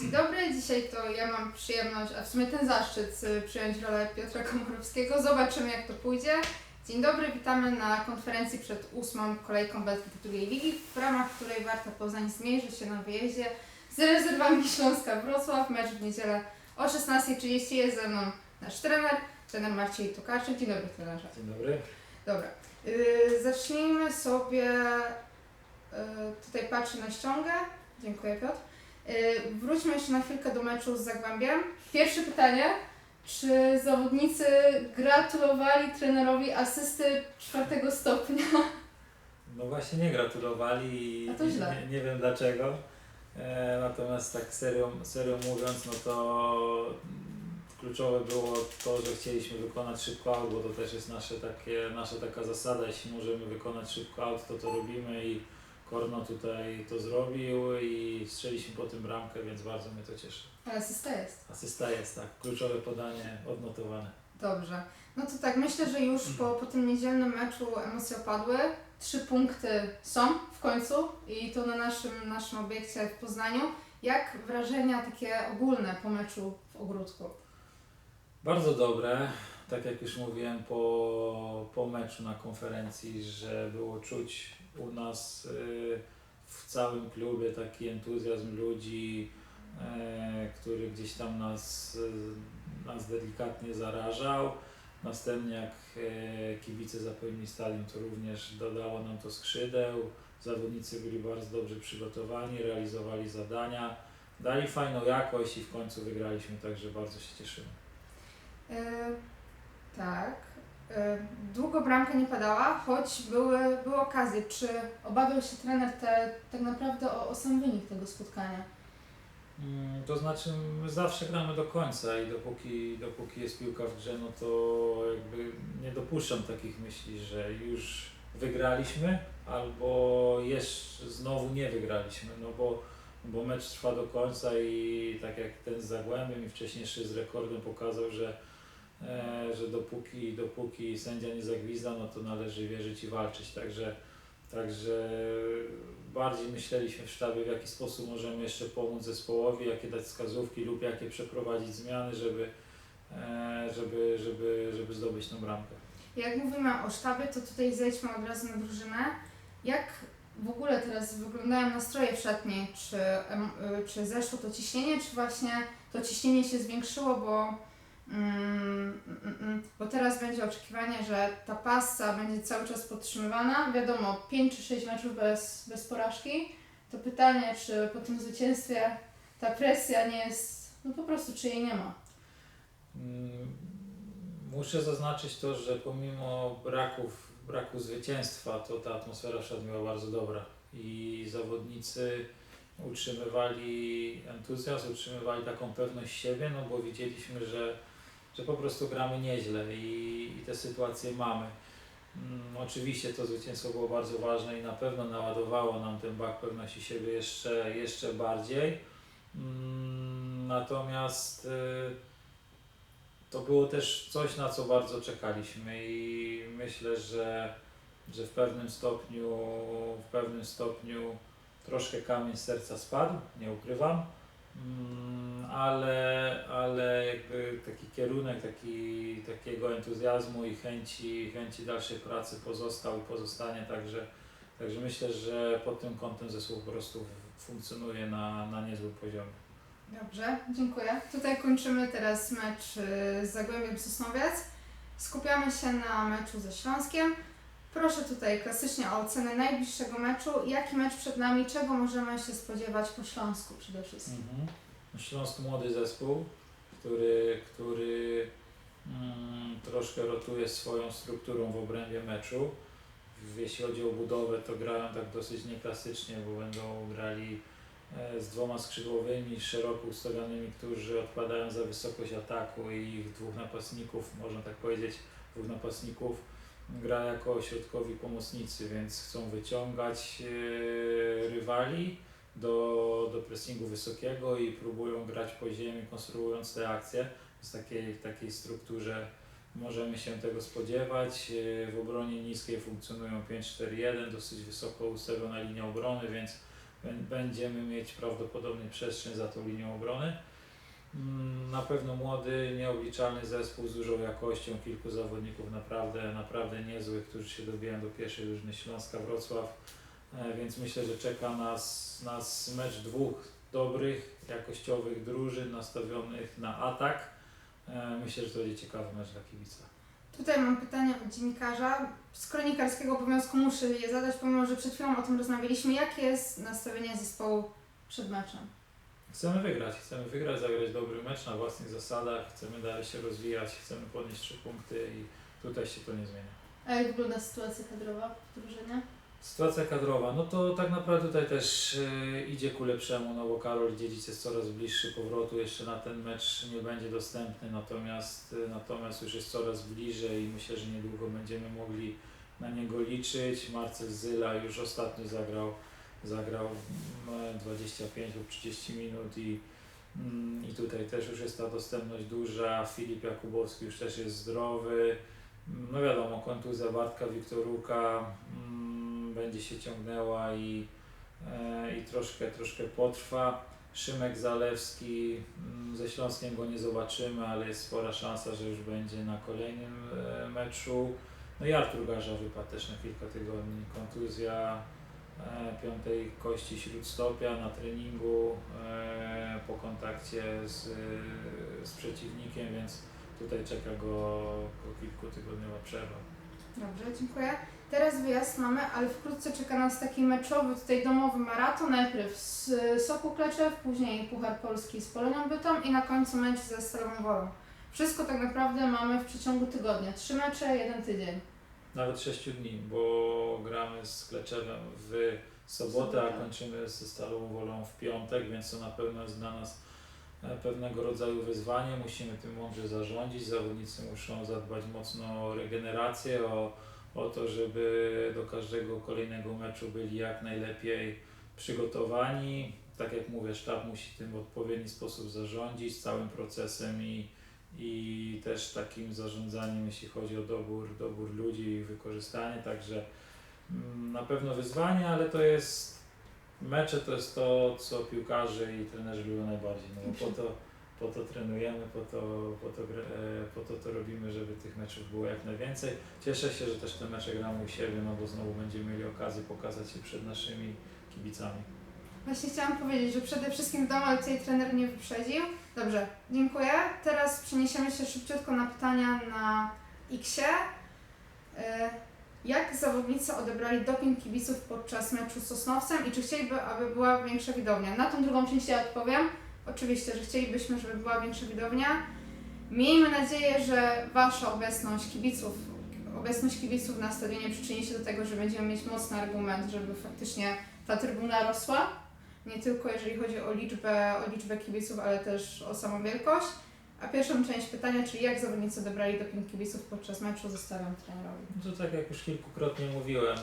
Dzień dobry, dzisiaj to ja mam przyjemność, a w sumie ten zaszczyt y, przyjąć rolę Piotra Komorowskiego. Zobaczymy jak to pójdzie. Dzień dobry, witamy na konferencji przed ósmą kolejką walki drugiej ligi, w ramach której Warta Poznań zmierzy się na wyjeździe z rezerwami Śląska Wrocław. Mecz w niedzielę o 16.30 jest ze mną nasz trener, trener Marciej Tokarczyk. Dzień dobry trenerze. Dzień dobry. Dobra, yy, zacznijmy sobie. Yy, tutaj patrzę na ściągę. Dziękuję Piotr. Yy, wróćmy jeszcze na chwilkę do meczu z Zagłębiem. Pierwsze pytanie. Czy zawodnicy gratulowali trenerowi asysty czwartego stopnia? No właśnie nie gratulowali i A to źle. nie, nie wiem dlaczego. E, natomiast tak serio, serio mówiąc, no to kluczowe było to, że chcieliśmy wykonać szybko aut, bo to też jest nasze takie, nasza taka zasada, jeśli możemy wykonać szybko aut, to to robimy i Korno tutaj to zrobił i strzeliśmy po tym bramkę, więc bardzo mnie to cieszy. Ale asysta jest. Asysta jest tak, kluczowe podanie odnotowane. Dobrze. No to tak, myślę, że już po, po tym niedzielnym meczu emocje opadły. Trzy punkty są w końcu i to na naszym, naszym obiekcie w Poznaniu. Jak wrażenia takie ogólne po meczu w Ogródku? Bardzo dobre. Tak jak już mówiłem po, po meczu na konferencji, że było czuć u nas y, w całym klubie taki entuzjazm ludzi, e, który gdzieś tam nas, y, nas delikatnie zarażał. Następnie jak e, kibice zapełnili stadion, to również dodało nam to skrzydeł. Zawodnicy byli bardzo dobrze przygotowani, realizowali zadania, dali fajną jakość i w końcu wygraliśmy, także bardzo się cieszymy. E, tak. E, długo bramka nie padała, choć były, były okazje. Czy obawiał się trener te, tak naprawdę o, o sam wynik tego spotkania? Mm, To znaczy my zawsze gramy do końca i dopóki, dopóki jest piłka w grze, no to jakby nie dopuszczam takich myśli, że już wygraliśmy albo jeszcze znowu nie wygraliśmy, no bo, bo mecz trwa do końca i tak jak ten z Zagłębiem i wcześniejszy z rekordem pokazał, że, że dopóki, dopóki sędzia nie zagwizda, no to należy wierzyć i walczyć, także Także bardziej myśleliśmy w sztabie, w jaki sposób możemy jeszcze pomóc zespołowi, jakie dać wskazówki lub jakie przeprowadzić zmiany, żeby, e, żeby, żeby, żeby zdobyć tą bramkę. Jak mówimy o sztabie, to tutaj zejdźmy od razu na drużynę. Jak w ogóle teraz wyglądają nastroje w szatni? Czy, y, czy zeszło to ciśnienie, czy właśnie to ciśnienie się zwiększyło, bo, mm, mm, mm, bo teraz będzie oczekiwanie, że ta pasa będzie cały czas podtrzymywana. Wiadomo, 5 czy 6 meczów bez, bez porażki. To pytanie, czy po tym zwycięstwie ta presja nie jest, no po prostu, czy jej nie ma. Muszę zaznaczyć to, że pomimo braków, braku zwycięstwa, to ta atmosfera w była bardzo dobra i zawodnicy utrzymywali entuzjazm, utrzymywali taką pewność siebie, no bo widzieliśmy, że, że po prostu gramy nieźle i, i te sytuacje mamy. Mm, oczywiście to zwycięstwo było bardzo ważne i na pewno naładowało nam ten bak pewności siebie jeszcze, jeszcze bardziej. Mm, natomiast y, to było też coś, na co bardzo czekaliśmy i myślę, że, że w pewnym stopniu, w pewnym stopniu troszkę kamień serca spadł, nie ukrywam, ale, ale jakby taki kierunek taki, takiego entuzjazmu i chęci, chęci dalszej pracy pozostał i pozostanie, także, także myślę, że pod tym kątem zespół po prostu funkcjonuje na, na niezłym poziomie. Dobrze, dziękuję. Tutaj kończymy teraz mecz y, z Zagłębiem Sosnowiec. Skupiamy się na meczu ze Śląskiem. Proszę tutaj klasycznie o ocenę najbliższego meczu. Jaki mecz przed nami? Czego możemy się spodziewać po Śląsku przede wszystkim? Mhm. Śląsk młody zespół, który, który mm, troszkę rotuje swoją strukturą w obrębie meczu. Jeśli chodzi o budowę, to grają tak dosyć nieklasycznie, bo będą grali e, z dwoma skrzydłowymi, szeroko ustawionymi, którzy odpowiadają za wysokość ataku i ich dwóch napastników, można tak powiedzieć, dwóch napastników gra jako środkowi pomocnicy, więc chcą wyciągać e, rywali do, do pressingu wysokiego i próbują grać po ziemi, konstruując te akcje. W takiej, takiej strukturze możemy się tego spodziewać. E, W obronie niskiej funkcjonują 5-4-1, dosyć wysoko ustawiona linia obrony, więc, bę- będziemy mieć prawdopodobnie przestrzeń za tą linią obrony. Na pewno młody, nieobliczalny zespół z dużą jakością, kilku zawodników naprawdę, naprawdę niezłych, którzy się dobijają do pierwszej drużyny Śląska Wrocław, E, więc myślę, że czeka nas, nas mecz dwóch dobrych, jakościowych drużyn nastawionych na atak. E, Myślę, że to będzie ciekawy mecz dla kibica. Tutaj mam pytanie od dziennikarza. Z kronikarskiego obowiązku muszę je zadać, pomimo że przed chwilą o tym rozmawialiśmy. Jakie jest nastawienie zespołu przed meczem? Chcemy wygrać, chcemy wygrać, zagrać dobry mecz na własnych zasadach, chcemy dalej się rozwijać, chcemy podnieść trzy punkty i tutaj się to nie zmienia. A jak wygląda sytuacja kadrowa w drużynie? Sytuacja kadrowa, no to tak naprawdę tutaj też e, idzie ku lepszemu, no bo Karol Dziedzic jest coraz bliższy powrotu, jeszcze na ten mecz nie będzie dostępny, natomiast, e, natomiast już jest coraz bliżej i myślę, że niedługo będziemy mogli na niego liczyć. Marcel Zyla już ostatnio zagrał, zagrał mm, 25 lub 30 minut i, mm, i tutaj też już jest ta dostępność duża. Filip Jakubowski już też jest zdrowy. No wiadomo, kontuzja Bartka Wiktoruka mm, będzie się ciągnęła i, e, i troszkę, troszkę potrwa. Szymek Zalewski, mm, ze Śląskiem go nie zobaczymy, ale jest spora szansa, że już będzie na kolejnym e, meczu. No i Artur Garza wypadł też na kilka tygodni. Kontuzja piątej kości śródstopia na treningu e, po kontakcie z, z przeciwnikiem, więc tutaj czeka go, go kilkutygodniowa przerwa. Dobrze, dziękuję. Teraz wyjazd mamy, ale wkrótce czeka nas taki meczowy, tutaj domowy maraton. Najpierw z Soku Kleczew, później Puchar Polski z Polonią Bytom i na końcu mecz ze Stalową Wolą. Wszystko tak naprawdę mamy w przeciągu tygodnia. Trzy mecze, jeden tydzień. Nawet 6 dni, bo gramy z Kleczewem w sobotę, a kończymy ze Stalową Wolą w piątek, więc to na pewno jest dla nas e, pewnego rodzaju wyzwanie. Musimy tym mądrze zarządzić. Zawodnicy muszą zadbać mocno o regenerację, o, o to, żeby do każdego kolejnego meczu byli jak najlepiej przygotowani. Tak jak mówię, sztab musi tym w odpowiedni sposób zarządzić całym procesem i, i też takim zarządzaniem, jeśli chodzi o dobór, dobór ludzi i wykorzystanie. Także mm, na pewno wyzwanie, ale to jest mecze to jest to, co piłkarze i trenerzy lubią najbardziej. No po to, po to trenujemy, po to, po, to, e, po to to robimy, żeby tych meczów było jak najwięcej. Cieszę się, że też te mecze gramy u siebie, no bo znowu będziemy mieli okazję pokazać się przed naszymi kibicami. Właśnie chciałam powiedzieć, że przede wszystkim w domu, ale tutaj trener mnie wyprzedził. Dobrze, dziękuję. Teraz przeniesiemy się szybciutko na pytania na Xie. E, Jak zawodnicy odebrali doping kibiców podczas meczu z Sosnowcem i czy chcieliby, aby była większa widownia? Na tą drugą część ja odpowiem. Oczywiście, że chcielibyśmy, żeby była większa widownia. Miejmy nadzieję, że Wasza obecność kibiców, obecność kibiców na stadionie przyczyni się do tego, że będziemy mieć mocny argument, żeby faktycznie ta trybuna rosła. Nie tylko jeżeli chodzi o liczbę, o liczbę kibiców, ale też o samą wielkość. A pierwszą część pytania, czyli jak zawodnicy odebrali doping kibiców podczas meczu, zostawiam trenerowi. No to tak jak już kilkukrotnie mówiłem,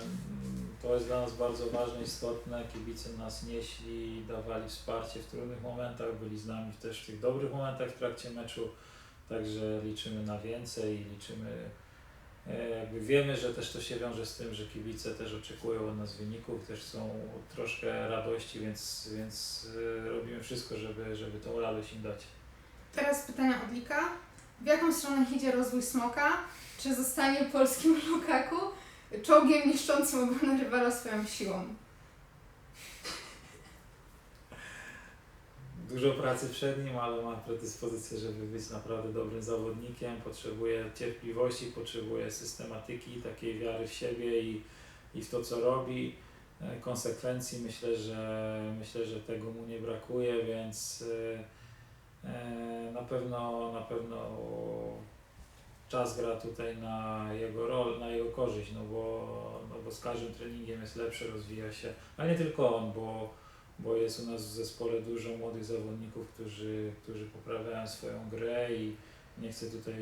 to jest dla nas bardzo ważne, istotne. Kibice nas nieśli, dawali wsparcie w trudnych momentach, byli z nami też w tych dobrych momentach w trakcie meczu, także liczymy na więcej i liczymy, jakby wiemy, że też to się wiąże z tym, że kibice też oczekują od nas wyników, też chcą troszkę radości, więc, więc e, robimy wszystko, żeby, żeby tą radość im dać. Teraz pytania od Lika. W jaką stronę idzie rozwój Smoka? Czy zostanie polskim Lukaku czołgiem niszczącym obronę rywala swoją siłą? Dużo pracy przed nim, ale ma predyspozycję, żeby być naprawdę dobrym zawodnikiem. Potrzebuje cierpliwości, potrzebuje systematyki, takiej wiary w siebie i, i w to, co robi. E, Konsekwencji myślę, że myślę, że tego mu nie brakuje, więc e, e, na pewno na pewno czas gra tutaj na jego rol, na jego korzyść, no bo, no bo z każdym treningiem jest lepszy, rozwija się, ale nie tylko on, bo bo jest u nas w zespole dużo młodych zawodników, którzy, którzy poprawiają swoją grę i nie chcę tutaj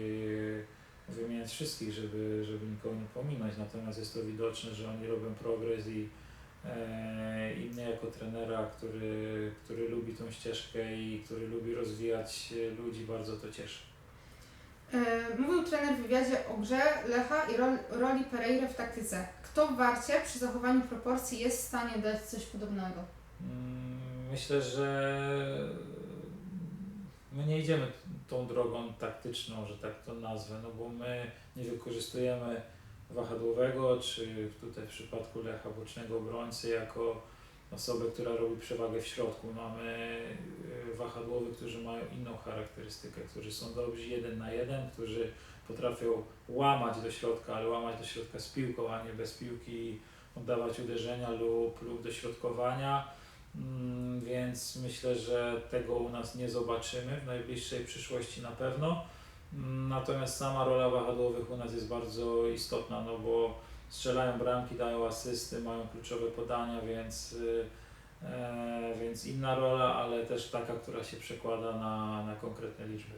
e, wymieniać wszystkich, żeby, żeby nikogo nie pominąć, natomiast jest to widoczne, że oni robią progres i, e, i mnie jako trenera, który, który lubi tą ścieżkę i który lubi rozwijać ludzi, bardzo to cieszy. E, Mówił trener w wywiadzie o grze Lecha i rol, roli Pereira w taktyce. Kto w Warcie przy zachowaniu proporcji jest w stanie dać coś podobnego? Mm, Myślę, że my nie idziemy tą drogą taktyczną, że tak to nazwę, no bo my nie wykorzystujemy wahadłowego, czy tutaj w przypadku Lecha bocznego obrońcy jako osobę, która robi przewagę w środku. Mamy y, wahadłowych, którzy mają inną charakterystykę, którzy są dobrzy jeden na jeden, którzy potrafią łamać do środka, ale łamać do środka z piłką, a nie bez piłki, oddawać uderzenia lub, lub dośrodkowania. Mm, Więc myślę, że tego u nas nie zobaczymy w najbliższej przyszłości na pewno. Mm, Natomiast sama rola wahadłowych u nas jest bardzo istotna, no bo strzelają bramki, dają asysty, mają kluczowe podania, więc, y, e, więc inna rola, ale też taka, która się przekłada na, na konkretne liczby.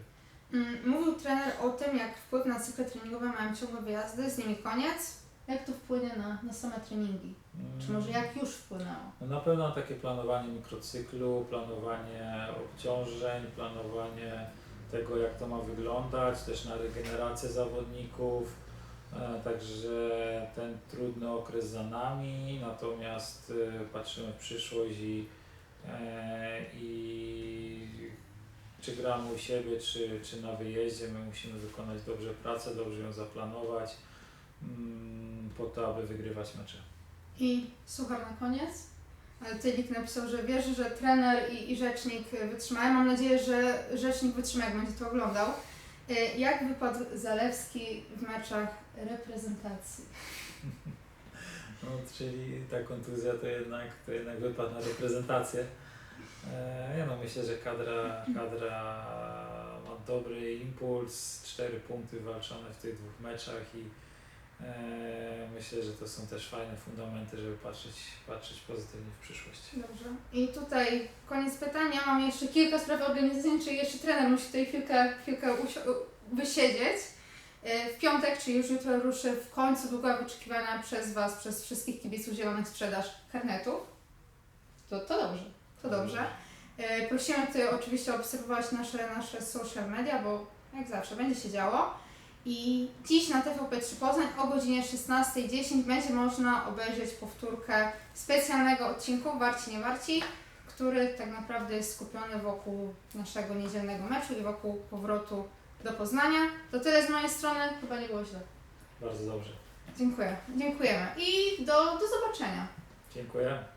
Mm, Mówił trener o tym, jak wpływ na cykle treningowe mają ciągłe wyjazdy, z nimi koniec. Jak to wpłynie na, na same treningi? Czy może jak już wpłynęło? No na pewno takie planowanie mikrocyklu, planowanie obciążeń, planowanie tego, jak to ma wyglądać, też na regenerację zawodników. E, Także ten trudny okres za nami, natomiast e, patrzymy w przyszłość i, e, i czy gramy u siebie, czy, czy na wyjeździe, my musimy wykonać dobrze pracę, dobrze ją zaplanować mm, po to, aby wygrywać mecze. I suchar na koniec. Ale Tylik napisał, że wierzy, że trener i, i rzecznik wytrzymają. Mam nadzieję, że rzecznik wytrzyma, jak będzie to oglądał. Y, Jak wypadł Zalewski w meczach reprezentacji? No, czyli ta kontuzja to jednak, to jednak wypad na reprezentację. E, ja no myślę, że kadra, kadra ma dobry impuls, cztery punkty walczone w tych dwóch meczach i e, myślę, że to są też fajne fundamenty, żeby patrzeć, patrzeć pozytywnie w przyszłość. Dobrze. I tutaj koniec pytania. Mam jeszcze kilka spraw organizacyjnych, jeszcze trener musi tutaj chwilkę, chwilkę wysiedzieć. Y, W piątek, czyli już jutro ruszy w końcu długa wyczekiwana przez Was, przez wszystkich kibiców zielonych sprzedaż karnetów. To, to dobrze, to dobrze. Y, Prosimy tutaj oczywiście obserwować nasze, nasze social media, bo jak zawsze będzie się działo. I dziś na TVP3 Poznań o godzinie 16.10 będzie można obejrzeć powtórkę specjalnego odcinku Warci nie Warci, który tak naprawdę jest skupiony wokół naszego niedzielnego meczu i wokół powrotu do Poznania. To tyle z mojej strony, chyba nie było źle. Bardzo dobrze. Dziękuję, dziękujemy i do, do zobaczenia. Dziękuję.